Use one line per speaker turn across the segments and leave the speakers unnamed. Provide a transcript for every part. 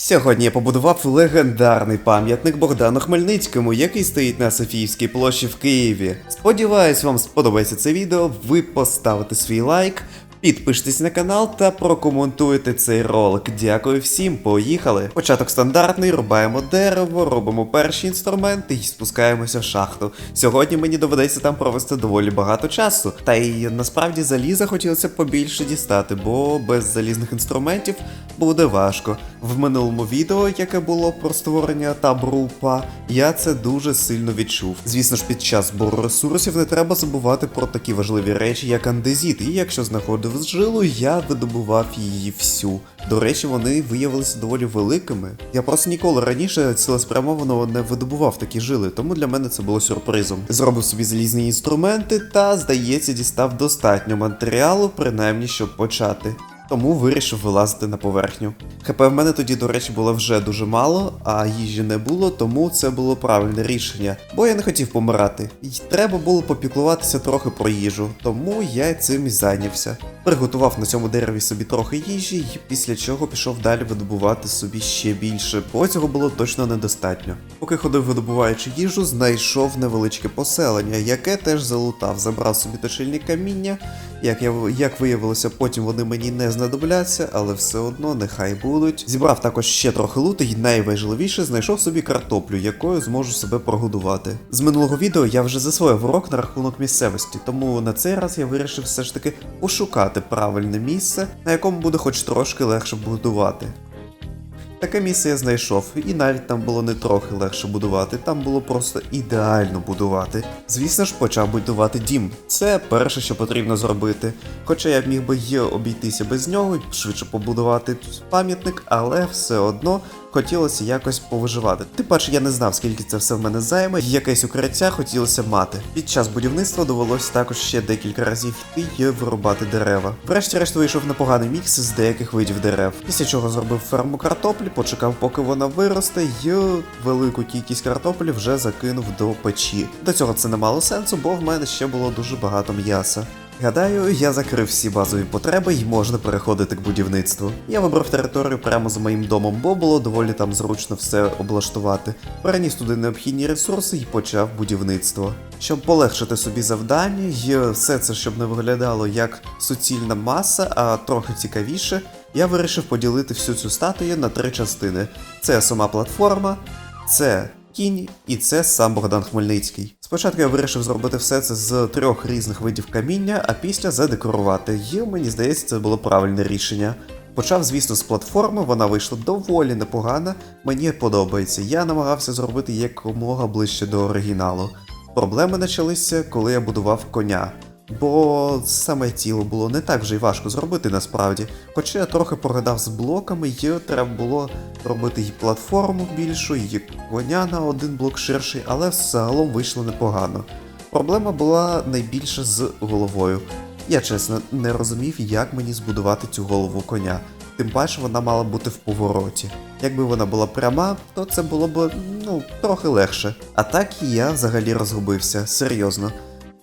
Сьогодні я побудував легендарний пам'ятник Богдану Хмельницькому, який стоїть на Софіївській площі в Києві. Сподіваюсь, вам сподобається це відео. Ви поставите свій лайк, підпишитесь на канал та прокоментуйте цей ролик. Дякую всім, поїхали! Початок стандартний, рубаємо дерево, робимо перші інструменти і спускаємося в шахту. Сьогодні мені доведеться там провести доволі багато часу. Та й насправді заліза хотілося побільше дістати, бо без залізних інструментів буде важко. В минулому відео, яке було про створення табору УПА, я це дуже сильно відчув. Звісно ж, під час збору ресурсів не треба забувати про такі важливі речі, як андезіт, і якщо знаходив жилу, я видобував її всю. До речі, вони виявилися доволі великими. Я просто ніколи раніше цілеспрямовано не видобував такі жили, тому для мене це було сюрпризом. Зробив собі залізні інструменти та, здається, дістав достатньо матеріалу, принаймні, щоб почати. Тому вирішив вилазити на поверхню. ХП в мене тоді, до речі, було вже дуже мало, а їжі не було, тому це було правильне рішення, бо я не хотів помирати. І треба було попіклуватися трохи про їжу, тому я цим і зайнявся. Приготував на цьому дереві собі трохи їжі, і після чого пішов далі видобувати собі ще більше, бо цього було точно недостатньо. Поки ходив видобуваючи їжу, знайшов невеличке поселення, яке теж залутав, забрав собі точильні каміння. Як я як виявилося, потім вони мені не знадобляться, але все одно нехай будуть. Зібрав також ще трохи лути, і найважливіше знайшов собі картоплю, якою зможу себе прогодувати. З минулого відео я вже засвоїв урок на рахунок місцевості, тому на цей раз я вирішив все ж таки пошукати правильне місце, на якому буде хоч трошки легше будувати. Таке місце я знайшов, і навіть там було не трохи легше будувати, там було просто ідеально будувати. Звісно ж, почав будувати дім. Це перше, що потрібно зробити. Хоча я міг би й обійтися без нього, і швидше побудувати пам'ятник, але все одно хотілося якось повиживати. Тим паче я не знав, скільки це все в мене займе, і якесь укриття хотілося мати. Під час будівництва довелося також ще декілька разів йти і вирубати дерева. Врешті-решт вийшов непоганий мікс з деяких видів дерев. Після чого зробив ферму картоплі, почекав, поки вона виросте, і велику кількість картоплі вже закинув до печі. До цього це не мало сенсу, бо в мене ще було дуже багато м'яса. Гадаю, я закрив всі базові потреби і можна переходити к будівництву. Я вибрав територію прямо за моїм домом, бо було доволі там зручно все облаштувати. Переніс туди необхідні ресурси і почав будівництво. Щоб полегшити собі завдання, і все це щоб не виглядало як суцільна маса, а трохи цікавіше, я вирішив поділити всю цю статую на три частини: це сама платформа, це кінь, і це сам Богдан Хмельницький. Спочатку я вирішив зробити все це з трьох різних видів каміння, а після задекорувати. І мені здається, це було правильне рішення. Почав, звісно, з платформи, вона вийшла доволі непогана, мені подобається. Я намагався зробити якомога ближче до оригіналу. Проблеми почалися, коли я будував коня. Бо саме тіло було не так вже й важко зробити насправді. Хоча я трохи погадав з блоками, і треба було робити і платформу більшу, і коня на один блок ширший, але загалом вийшло непогано. Проблема була найбільше з головою. Я чесно не розумів, як мені збудувати цю голову коня. Тим паче вона мала бути в повороті. Якби вона була пряма, то це було б ну трохи легше. А так я взагалі розгубився, серйозно.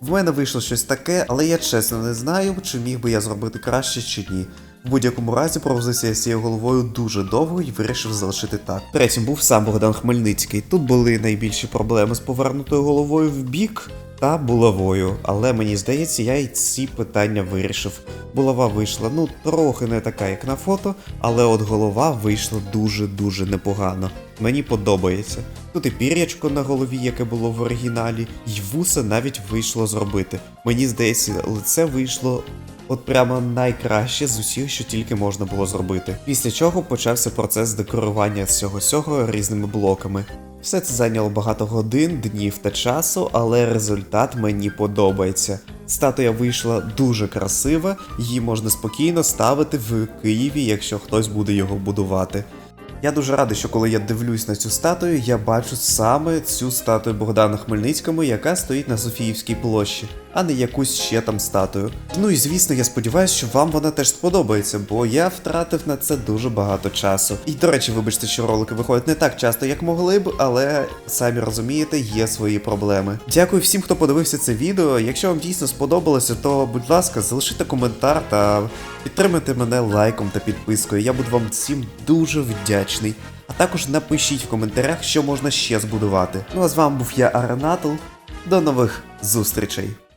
В мене вийшло щось таке, але я чесно не знаю, чи міг би я зробити краще чи ні. В будь-якому разі провозився з цією головою дуже довго і вирішив залишити так. Третім був сам Богдан Хмельницький. Тут були найбільші проблеми з повернутою головою в бік та булавою, але мені здається, я і ці питання вирішив. Булава вийшла ну трохи не така, як на фото, але от голова вийшла дуже-дуже непогано. Мені подобається. Тут і пір'ячко на голові, яке було в оригіналі, і вуса навіть вийшло зробити. Мені здається, лице вийшло От прямо найкраще з усіх, що тільки можна було зробити. Після чого почався процес декорування всього сього різними блоками. Все це зайняло багато годин, днів та часу, але результат мені подобається. Статуя вийшла дуже красива, її можна спокійно ставити в Києві, якщо хтось буде його будувати. Я дуже радий, що коли я дивлюсь на цю статую, я бачу саме цю статую Богдана Хмельницькому, яка стоїть на Софіївській площі. А не якусь ще там статую. Ну і звісно, я сподіваюся, що вам вона теж сподобається, бо я втратив на це дуже багато часу. І до речі, вибачте, що ролики виходять не так часто, як могли б, але самі розумієте, є свої проблеми. Дякую всім, хто подивився це відео. Якщо вам дійсно сподобалося, то будь ласка, залишите коментар та підтримайте мене лайком та підпискою. Я буду вам всім дуже вдячний. А також напишіть в коментарях, що можна ще збудувати. Ну а з вами був я Аранатл. До нових зустрічей!